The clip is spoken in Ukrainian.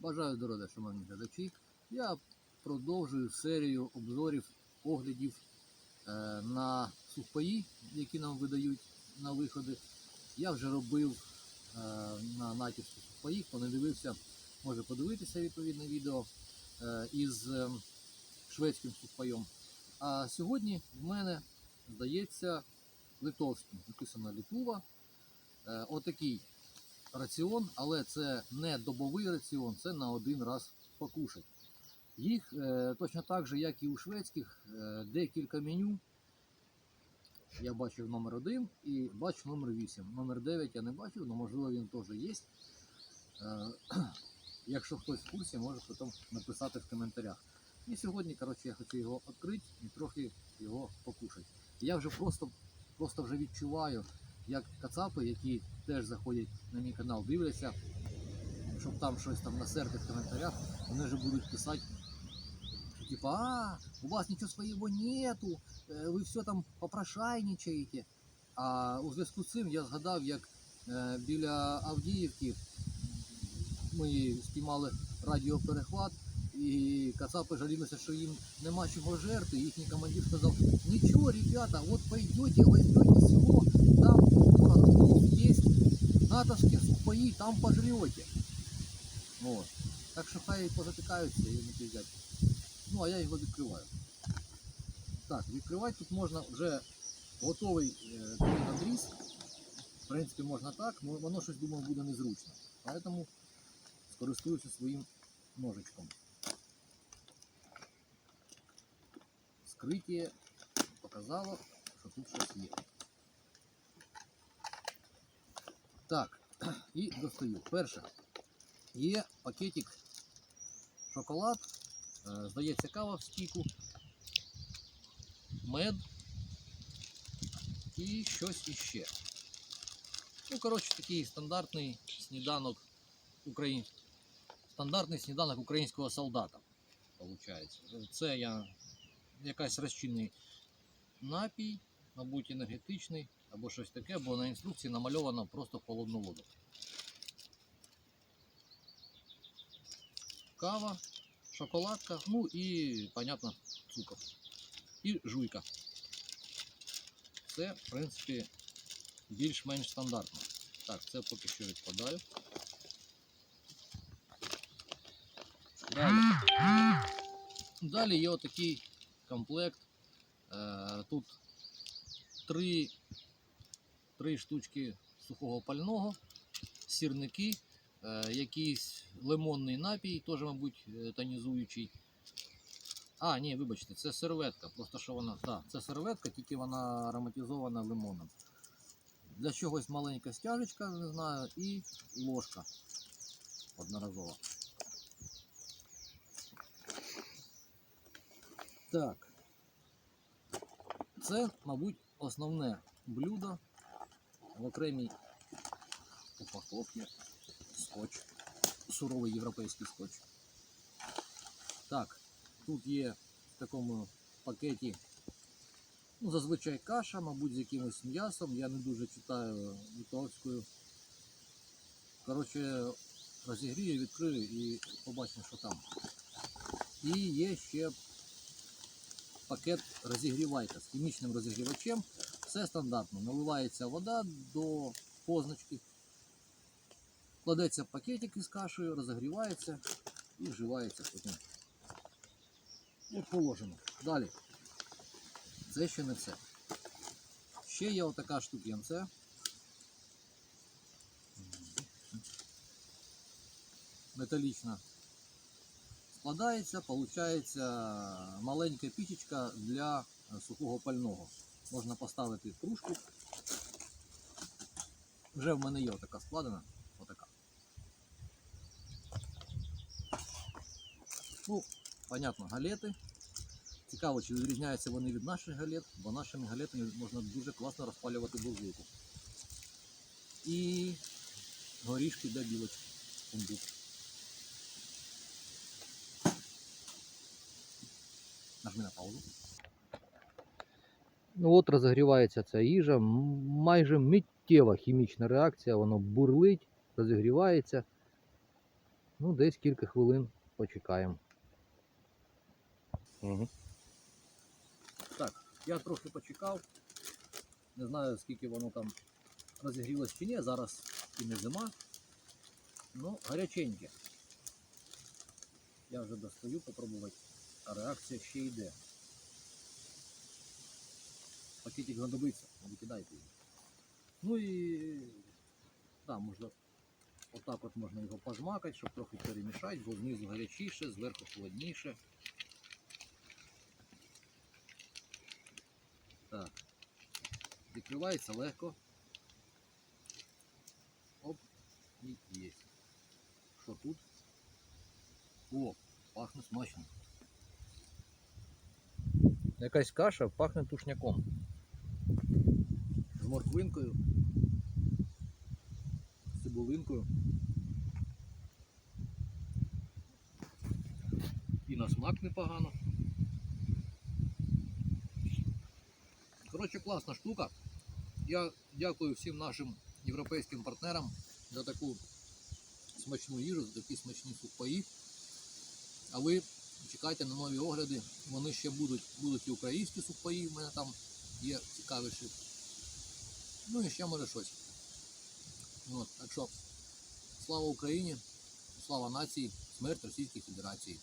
Бажаю здоров'я, шановні глядачі. Я продовжую серію обзорів, оглядів е, на сухпаї, які нам видають на виходи. Я вже робив е, на натівські сухпаї, хто може подивитися відповідне відео е, із шведським сухпаєм. А сьогодні в мене, здається, литовським. Написано Літува. Отакий раціон, але це не добовий раціон, це на один раз покушать. Їх е, точно так же, як і у шведських, е, декілька меню. Я бачив номер 1 і бачу номер 8. Номер 9 я не бачив, але можливо він теж є. Е, якщо хтось в курсі, може потім написати в коментарях. І сьогодні, коротше, я хочу його відкрити і трохи його покушати. Я вже просто, просто вже відчуваю, як кацапи, які теж заходять на мій канал, дивляться, щоб там щось там насерти в коментарях, вони вже будуть писати, що типа, а, у вас нічого своєго нету, е, ви все там попрошайничаєте. А у зв'язку з цим я згадав, як е, біля Авдіївки ми спіймали радіоперехват, і кацапи жалілися, що їм нема чого жерти. Їхній командир сказав, нічого, ребята, от пойдете, возьмете село, там ну, есть натовские сухпаи, там пожрете. Вот. Так що хай позатикаються і не піздять. Ну, а я його відкриваю. Так, відкривати тут можна вже готовий е, такий надріз. В принципі, можна так, но воно щось думав буде незручно. Поэтому скористуюся своїм ножичком. Скриття показало, що тут щось є. Так, і достаю. Перше. Є пакетик шоколад, е, здається, кава в стіку, мед і щось іще. Ну, коротше, такий стандартний сніданок український. Стандартний сніданок українського солдата. Получається. Це я якась розчинний напій, мабуть, енергетичний або щось таке, бо на інструкції намальовано просто холодну воду. Кава, шоколадка, ну і, понятно, цукор. І жуйка. Це, в принципі, більш-менш стандартно. Так, це поки що відкладаю. Далі. Далі є отакий комплект. Е, Тут три, три штучки сухого пального, сірники, е, якийсь лимонний напій, теж, мабуть, е, тонізуючий. А, ні, вибачте, це серветка. Просто що вона. Так, це серветка, тільки вона ароматизована лимоном. Для чогось маленька стяжечка, не знаю, і ложка одноразова. Так. Це, мабуть, основне блюдо в окремій упаковці скотч. Суровий європейський скотч. Так, тут є в такому пакеті ну, зазвичай каша, мабуть, з якимось м'ясом. Я не дуже читаю литовською. Коротше, розігрію, відкрию і побачимо, що там. І є ще пакет розігрівайка з хімічним розігрівачем. Все стандартно. Наливається вода до позначки, кладеться пакетик із кашею, розігрівається і вживається потім. Як положено. Далі. Це ще не все. Ще є отака штукенця. Металічна складається, виходить маленька пічечка для сухого пального. Можна поставити кружку. Вже в мене є отака складена. Отака. Ну, понятно, галети. Цікаво, чи відрізняються вони від наших галет, бо нашими галетами можна дуже класно розпалювати буржуйку. І горішки для білочки. Фундук. Нажми на паузу. Ну от розігрівається ця їжа. Майже миттєва хімічна реакція, воно бурлить, розігрівається. Ну, десь кілька хвилин почекаємо. Угу. Так, я трохи почекав. Не знаю, скільки воно там розігрілось чи ні. Зараз і не зима. Ну, гаряченьке. Я вже достаю попробувати, а реакція ще йде. Пакетик знадобиться, не викидайте її. Ну і да, можна отак от можна його пожмакати, щоб трохи перемішати, бо знизу гарячіше, зверху холодніше. Так. Відкривається легко. Оп, і є. Що тут? О, пахне смачно. Якась каша пахне тушняком. Морквинкою. Цибулинкою. І на смак непогано. Коротше, класна штука. Я дякую всім нашим європейським партнерам за таку смачну їжу, за такі смачні сухпаї. А ви чекайте на нові огляди. Вони ще будуть, будуть і українські сухпаї, в мене там є цікавіші. Ну і ще може щось. От, так що, слава Україні, слава нації, смерть Російській Федерації.